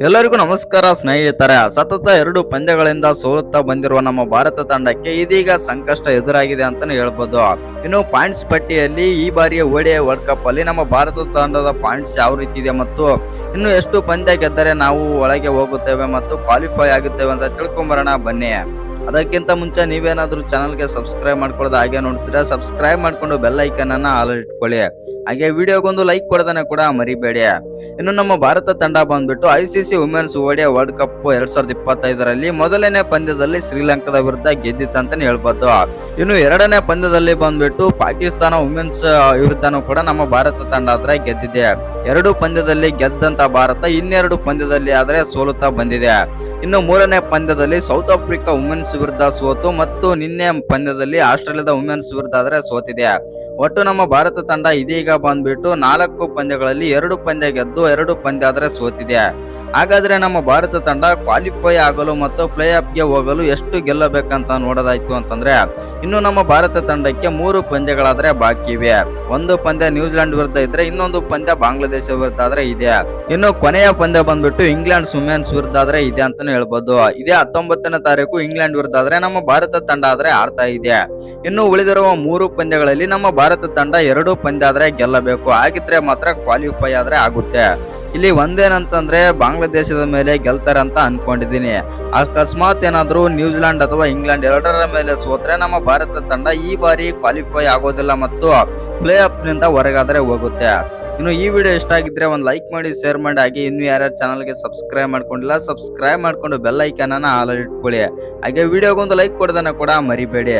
ಎಲ್ಲರಿಗೂ ನಮಸ್ಕಾರ, ಸ್ನೇಹಿತರೆ. ಸತತ ಎರಡು ಪಂದ್ಯಗಳಿಂದ ಸೋಲುತ್ತಾ ಬಂದಿರುವ ನಮ್ಮ ಭಾರತ ತಂಡಕ್ಕೆ ಇದೀಗ ಸಂಕಷ್ಟ ಎದುರಾಗಿದೆ ಅಂತಾನೆ ಹೇಳ್ಬೋದು. ಇನ್ನು ಪಾಯಿಂಟ್ಸ್ ಪಟ್ಟಿಯಲ್ಲಿ ಈ ಬಾರಿಯ ಓಡಿಯ ವರ್ಲ್ಡ್ ಕಪ್ ಅಲ್ಲಿ ನಮ್ಮ ಭಾರತ ತಂಡದ ಪಾಯಿಂಟ್ಸ್ ಯಾವ ರೀತಿ ಇದೆ ಮತ್ತು ಇನ್ನು ಎಷ್ಟು ಪಂದ್ಯ ಗೆದ್ದರೆ ನಾವು ಒಳಗೆ ಹೋಗುತ್ತೇವೆ ಮತ್ತು ಕ್ವಾಲಿಫೈ ಆಗುತ್ತೇವೆ ಅಂತ ತಿಳ್ಕೊಂಬರೋಣ ಬನ್ನಿ. ಅದಕ್ಕಿಂತ ಮುಂಚೆ ನೀವೇನಾದ್ರೂ ಚಾನಲ್ಗೆ ಸಬ್ಸ್ಕ್ರೈಬ್ ಮಾಡ್ಕೊಳ್ಳೋದು ಹಾಗೆ ನೋಡ್ತೀರಾ ಸಬ್ಸ್ಕ್ರೈಬ್ ಮಾಡ್ಕೊಂಡು ಬೆಲ್ ಐಕನ್ ಅನ್ನ ಇಟ್ಕೊಳ್ಳಿ. ಹಾಗೆ ವಿಡಿಯೋಗೊಂದು ಲೈಕ್ ಕೊಡೋದನ್ನ ಕೂಡ ಮರಿಬೇಡಿ. ಇನ್ನು ನಮ್ಮ ಭಾರತ ತಂಡ ಬಂದ್ಬಿಟ್ಟು ICC women's ODI world cup ಎರಡ್ ಸಾವಿರದ ಇಪ್ಪತ್ತೈದರಲ್ಲಿ ಮೊದಲನೇ ಪಂದ್ಯದಲ್ಲಿ ಶ್ರೀಲಂಕಾದ ವಿರುದ್ಧ ಗೆದ್ದಿತ್ತು ಅಂತಾನೆ ಹೇಳ್ಬೋದು. ಇನ್ನು ಎರಡನೇ ಪಂದ್ಯದಲ್ಲಿ ಬಂದ್ಬಿಟ್ಟು ಪಾಕಿಸ್ತಾನ ವುಮೆನ್ಸ್ ವಿರುದ್ಧನೂ ಕೂಡ ನಮ್ಮ ಭಾರತ ತಂಡ ಆದ್ರೆ ಗೆದ್ದಿದೆ. ಎರಡು ಪಂದ್ಯದಲ್ಲಿ ಗೆದ್ದಂತ ಭಾರತ ಇನ್ನೆರಡು ಪಂದ್ಯದಲ್ಲಿ ಆದ್ರೆ ಸೋಲುತ್ತಾ ಬಂದಿದೆ. ಇನ್ನು ಮೂರನೇ ಪಂದ್ಯದಲ್ಲಿ ಸೌತ್ ಆಫ್ರಿಕಾ ವುಮೆನ್ಸ್ ವಿರುದ್ಧ ಸೋತು ಮತ್ತು ನಿನ್ನೆ ಪಂದ್ಯದಲ್ಲಿ ಆಸ್ಟ್ರೇಲಿಯಾದ ವುಮೆನ್ಸ್ ವಿರುದ್ಧ ಆದ್ರೆ ಸೋತಿದೆ. ಒಟ್ಟು ನಮ್ಮ ಭಾರತ ತಂಡ ಇದೀಗ ಬಂದ್ಬಿಟ್ಟು ನಾಲ್ಕು ಪಂದ್ಯಗಳಲ್ಲಿ ಎರಡು ಪಂದ್ಯ ಗೆದ್ದು ಎರಡು ಪಂದ್ಯ ಆದ್ರೆ ಸೋತಿದೆ. ಹಾಗಾದ್ರೆ ನಮ್ಮ ಭಾರತ ತಂಡ ಕ್ವಾಲಿಫೈ ಆಗಲು ಮತ್ತು ಪ್ಲೇ ಗೆ ಹೋಗಲು ಎಷ್ಟು ಗೆಲ್ಲಬೇಕಂತ ನೋಡೋದಾಯ್ತು ಅಂತಂದ್ರೆ, ಇನ್ನು ನಮ್ಮ ಭಾರತ ತಂಡಕ್ಕೆ ಮೂರು ಪಂದ್ಯಗಳಾದ್ರೆ ಬಾಕಿ ಇವೆ. ಒಂದು ಪಂದ್ಯ ನ್ಯೂಜಿಲೆಂಡ್ ವಿರುದ್ಧ ಇದ್ರೆ ಇನ್ನೊಂದು ಪಂದ್ಯ ಬಾಂಗ್ಲಾದೇಶ ವಿರುದ್ಧ ಆದ್ರೆ ಇದೆ. ಇನ್ನು ಕೊನೆಯ ಪಂದ್ಯ ಬಂದ್ಬಿಟ್ಟು ಇಂಗ್ಲೆಂಡ್ ಸುಮೆನ್ಸ್ ವಿರುದ್ಧ ಆದ್ರೆ ಇದೆ ಅಂತಾನೆ ಹೇಳ್ಬೋದು. ಇದೇ ಹತ್ತೊಂಬತ್ತನೇ ತಾರೀಕು ಇಂಗ್ಲೆಂಡ್ ವಿರುದ್ಧ ಆದ್ರೆ ನಮ್ಮ ಭಾರತ ತಂಡ ಆದ್ರೆ ಆಡ್ತಾ ಇದೆ. ಇನ್ನು ಉಳಿದಿರುವ ಮೂರು ಪಂದ್ಯಗಳಲ್ಲಿ ನಮ್ಮ ಭಾರತ ತಂಡ ಎರಡು ಪಂದ್ಯ ಆದ್ರೆ ಗೆಲ್ಲಬೇಕು. ಆಗಿದ್ರೆ ಮಾತ್ರ ಕ್ವಾಲಿಫೈ ಆದ್ರೆ ಆಗುತ್ತೆ. ಇಲ್ಲಿ ಒಂದೇನಂತಂದ್ರೆ ಬಾಂಗ್ಲಾದೇಶದ ಮೇಲೆ ಗೆಲ್ತಾರೆ ಅಂತ ಅನ್ಕೊಂಡಿದ್ದೀನಿ. ಅಕಸ್ಮಾತ್ ಏನಾದ್ರೂ ನ್ಯೂಜಿಲೆಂಡ್ ಅಥವಾ ಇಂಗ್ಲೆಂಡ್ ಎರಡರ ಮೇಲೆ ಸೋತ್ರೆ ನಮ್ಮ ಭಾರತ ತಂಡ ಈ ಬಾರಿ ಕ್ವಾಲಿಫೈ ಆಗೋದಿಲ್ಲ ಮತ್ತು ಪ್ಲೇ ಆಫ್ನಿಂದ ಹೊರಗಾದ್ರೆ ಹೋಗುತ್ತೆ. ಇನ್ನು ಈ ವಿಡಿಯೋ ಇಷ್ಟ ಆಗಿದ್ರೆ ಒಂದು ಲೈಕ್ ಮಾಡಿ ಶೇರ್ ಮಾಡಿ, ಹಾಗೆ ಇನ್ನು ಯಾರ್ಯಾರು ಚಾನಲ್ಗೆ ಸಬ್ಸ್ಕ್ರೈಬ್ ಮಾಡ್ಕೊಂಡಿಲ್ಲ ಸಬ್ಸ್ಕ್ರೈಬ್ ಮಾಡ್ಕೊಂಡು ಬೆಲ್ ಐಕನ್ ಅನ್ನ ಆಲ್ ಇಟ್ಕೊಳ್ಳಿ. ಹಾಗೆ ವಿಡಿಯೋಗೊಂದು ಲೈಕ್ ಕೊಡೋದನ್ನ ಕೂಡ ಮರಿಬೇಡಿ.